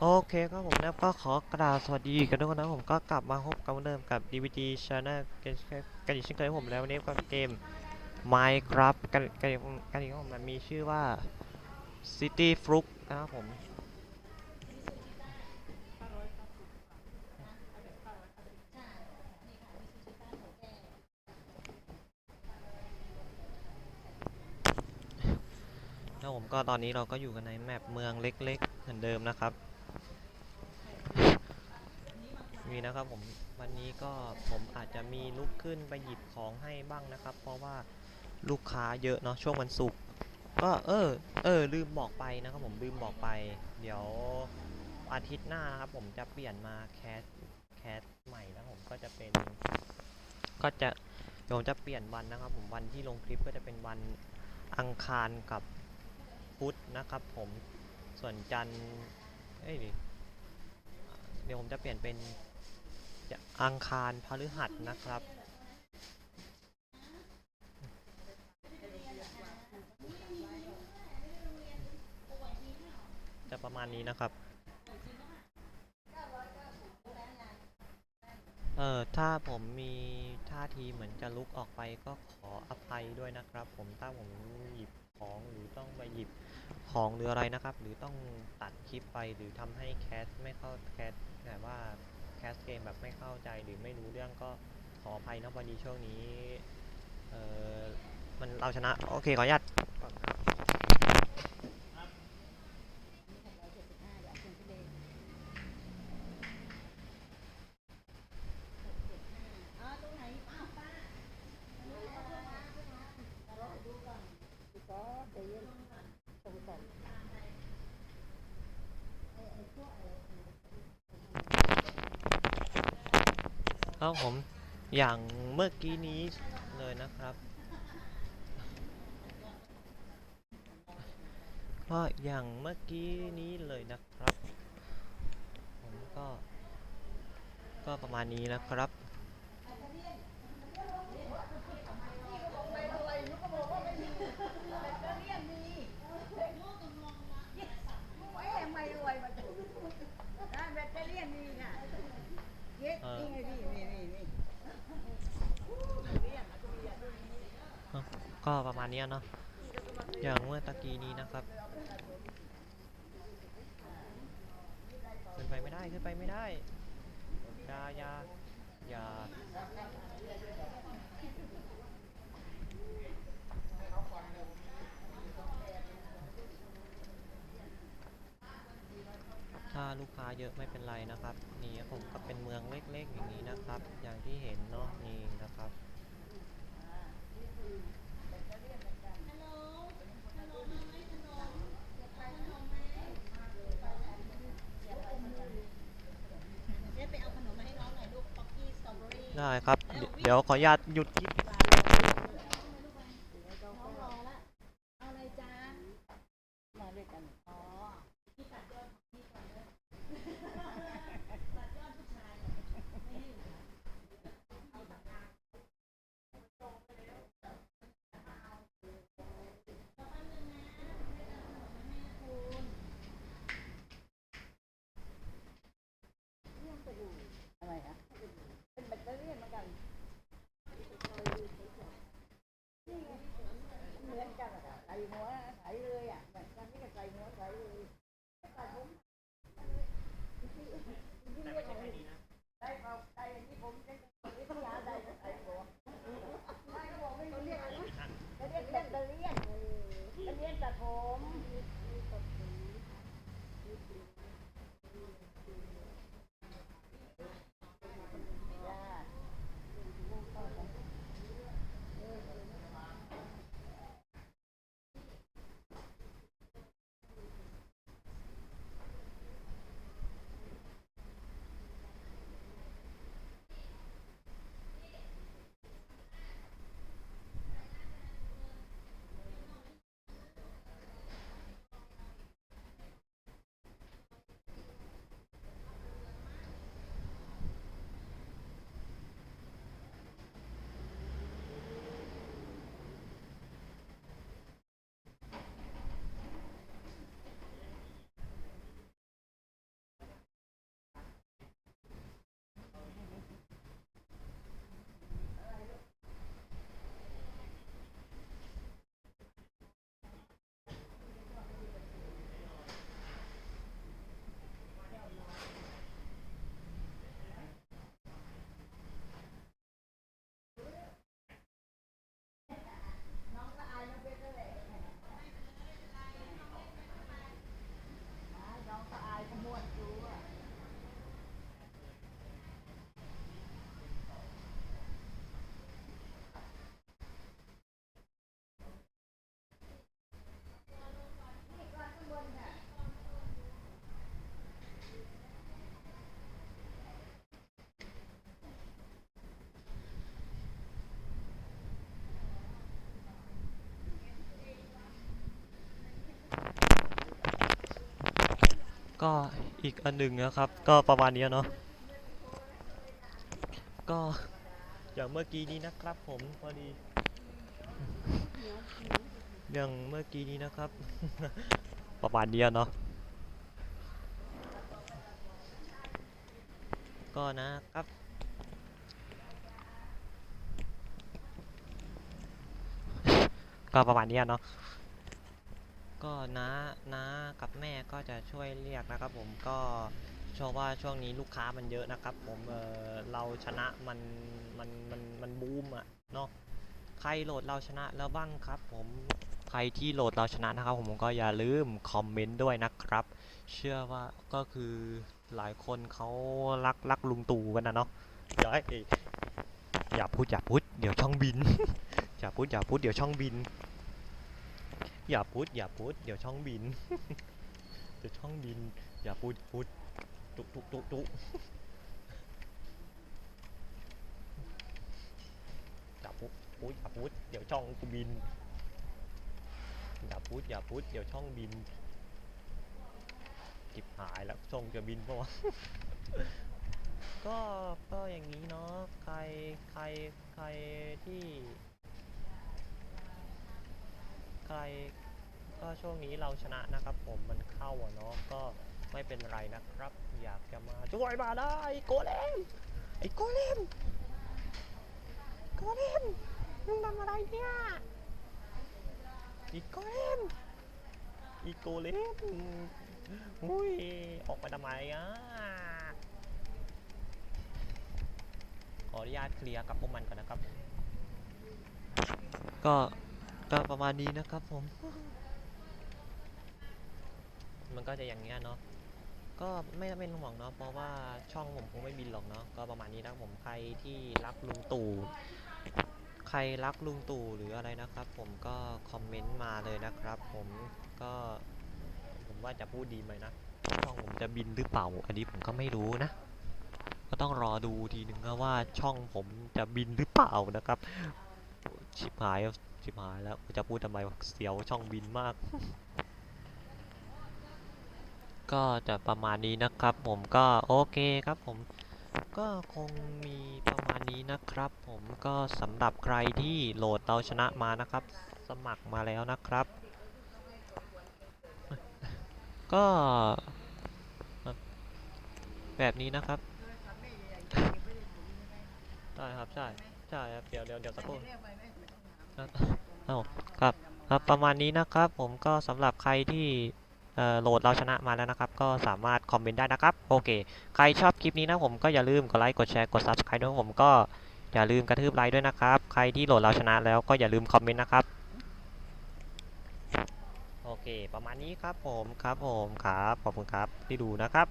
โอเคครับผมนะก็ขอกราบสวัสดีกันทุกคนนะผมก็กลับมาพบกันเหมือนเดิมกับ DVD Channel กันกันอีกเช่นเคยผมแล้ววันนี้ก็เกม Minecraft กันกันกันอีกผมมันมีชื่อว่า City Fruit นะครับผมแล้วผมก็ตอนนี้เราก็อยู่กันในแมปเมืองเล็กๆ เหมือนเดิมนะครับ มีนะครับผมวันนี้ก็ผมอาจจะมีลุกขึ้นไปหยิบของให้บ้างนะครับ เพราะว่าลูกค้าเยอะเนาะช่วงวันศุกร์ก็เออเออลืมบอกไปนะครับผมลืมบอกไป เดี๋ยวอาทิตย์หน้านะครับผมจะเปลี่ยนมาแคสแคสใหม่นะผมก็จะเป็น ก็จะเดี๋ยวผมจะเปลี่ยนวันนะครับ ผมวันที่ลงคลิปก็จะเป็นวันอังคารกับพุธนะครับ ผมส่วนจันทร์เอ้ยดิเดี๋ยวผมจะเปลี่ยนเป็น อังคารพฤหัสนะครับ จะประมาณนี้นะครับ เออถ้าผมมีท่าทีเหมือนจะลุกออกไปก็ขออภัยด้วยนะครับ ผมถ้าผมหยิบของหรือต้องไปหยิบของหรืออะไรนะครับ หรือต้องตัดคลิปไปหรือทำให้แคสไม่เข้าแคสแบบว่า สเกมแบบไม่เข้าใจหรือไม่รู้เรื่องก็ขออภัยนะพอดีช่วงนี้ เออมันเราชนะ โอเค ขออนุญาตก่อนครับ ครับผมอย่างเมื่อกี้นี้เลยนะครับ ก็อย่างเมื่อกี้นี้เลยนะครับ ผมก็ ก็ประมาณนี้นะครับเออาแบตเตอรี่นี่น่ะเย็ด เออ นี่ไงพี่นี่นี่นี่ ก็ประมาณนี้เนาะอย่างเมื่อตะกี้นี้นะครับขึ้นไปไม่ได้ขึ้นไปไม่ได้อย่าอย่าอย่าถ้าลูกค้าเยอะไม่เป็นไรนะครับ นี่ผมก็เป็นเมืองเล็กๆอย่างนี้นะครับ อย่างที่เห็นเนาะนี่นะครับ เจ๊ไปเอาขนมมาให้น้องหน่อยลูกป๊อกกี้สตรอเบอรี่ ได้ครับเดี๋ยวเดี๋ยวขออนุญาตหยุดคลิป ก็อีกอันหนึ่งนะครับ ก็ประมาณนี้เนาะก็อย่างเมื่อกี้นี้นะครับผมพอดีอย่างเมื่อกี้นี้นะครับ ประมาณนี้เนาะก็นะครับก็ประมาณนี้เนาะ ก็น้าน้ากับแม่ก็จะช่วยเรียกนะครับ ผมก็เพราะว่าช่วงนี้ลูกค้ามันเยอะนะครับ ผมเออเราชนะมันมันมันมันบูมอะเนาะใครโหลดเราชนะแล้วบ้างครับ ผมใครที่โหลดเราชนะนะครับผมก็อย่าลืมคอมเมนต์ด้วยนะครับ เชื่อว่าก็คือหลายคนเขารักรักลุงตู่กันนะเนาะอย่าให้อย่าพูดอย่าพูดเดี๋ยวช่องบิน อย่าพูดอย่าพูดเดี๋ยวช่องบิน อย่าพูดอย่าพูดเดี๋ยวช่องบิน เดี๋ยวช่องบิน อย่าพูดพูดตุตุตุตุอย่าพูดพูดอย่าพูดเดี๋ยวช่องกูบิน อย่าพูดอย่าพูดเดี๋ยวช่องบินจิบหายแล้วช่องจะบินปะวะก็ก็อย่างนี้เนาะใครใครใครที่ รก็ช่วงนี้เราชนะนะครับผมมันเข้าอะเนาะก็ไม่เป็นไรนะครับ อยากจะมาช่วยมาได้โกเลมไอ้โกเลมโกเลมมึงทำอะไรเนี่ยไอีโกเลมไอีโกเลมอุ้ยออกมาทำไมอะขออนุญาตเคลียร์กับพวกมันก่อนนะครับ ก็ ก็ประมาณนี้นะครับผม มันก็จะอย่างเงี้ยเนาะ ก็ไม่ต้องเป็นห่วงเนาะ เพราะว่าช่องผมคงไม่บินหรอกเนาะ ก็ประมาณนี้นะครับผม ใครที่รักลุงตู่ ใครรักลุงตู่หรืออะไรนะครับ ผมก็คอมเมนต์มาเลยนะครับ ผมก็ผมว่าจะพูดดีไหมนะ ช่องผมจะบินหรือเปล่า อันนี้ผมก็ไม่รู้นะก็ต้องรอดูทีนึงนะว่าช่องผมจะบินหรือเปล่านะครับ ชิบหายแล้ว ชิบหายแล้วจะพูดทำไมเสียวช่องบินมาก ก็จะประมาณนี้นะครับผมก็โอเคครับผมก็คงมีประมาณนี้นะครับ ผมก็สำหรับใครที่โหลดเราชนะมานะครับ สมัครมาแล้วนะครับ ก็แบบนี้นะครับใช่ครับใช่ใช่ครับเดี๋ยวเดี๋ยวเดี๋ยวสักครู่ เอาครับ ครับ ประมาณนี้นะครับ ผมก็สำหรับใครที่โหลดเราชนะมาแล้วนะครับ ก็สามารถคอมเมนต์ได้นะครับ โอเค ใครชอบคลิปนี้นะผมก็อย่าลืมกดไลค์ กดแชร์ กด subscribe ด้วยผมก็อย่าลืมกระทืบไลค์ด้วยนะครับ ใครที่โหลดเราชนะแล้วก็อย่าลืมคอมเมนต์นะครับ โอเค ประมาณนี้ครับผม ครับผม ครับ ขอบคุณครับ ที่ดูนะครับ